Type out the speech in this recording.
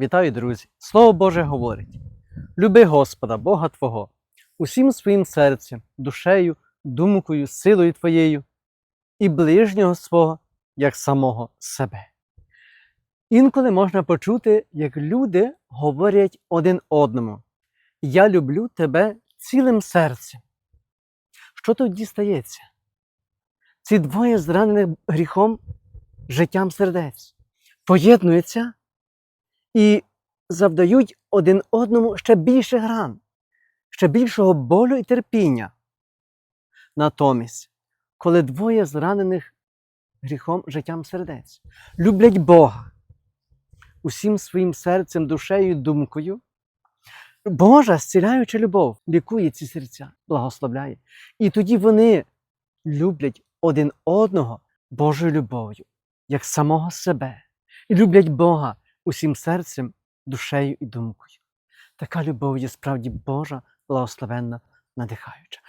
Вітаю, друзі! Слово Боже говорить: люби Господа, Бога Твого, усім своїм серцем, душею, думкою, силою Твоєю, і ближнього свого, як самого себе. Інколи можна почути, як люди говорять один одному: Я люблю тебе цілим серцем. Що тоді стається? Ці двоє зранених гріхом життям сердець поєднуються і завдають один одному ще більше гран, ще більшого болю і терпіння. Натомість, коли двоє зранених гріхом життям сердець люблять Бога усім своїм серцем, душею і думкою, Божа зціляюча любов лікує ці серця, благословляє. І тоді вони люблять один одного Божою любов'ю, як самого себе, і люблять Бога усім серцем, душею і думкою. Така любов є справді Божа, благословенна, надихаюча.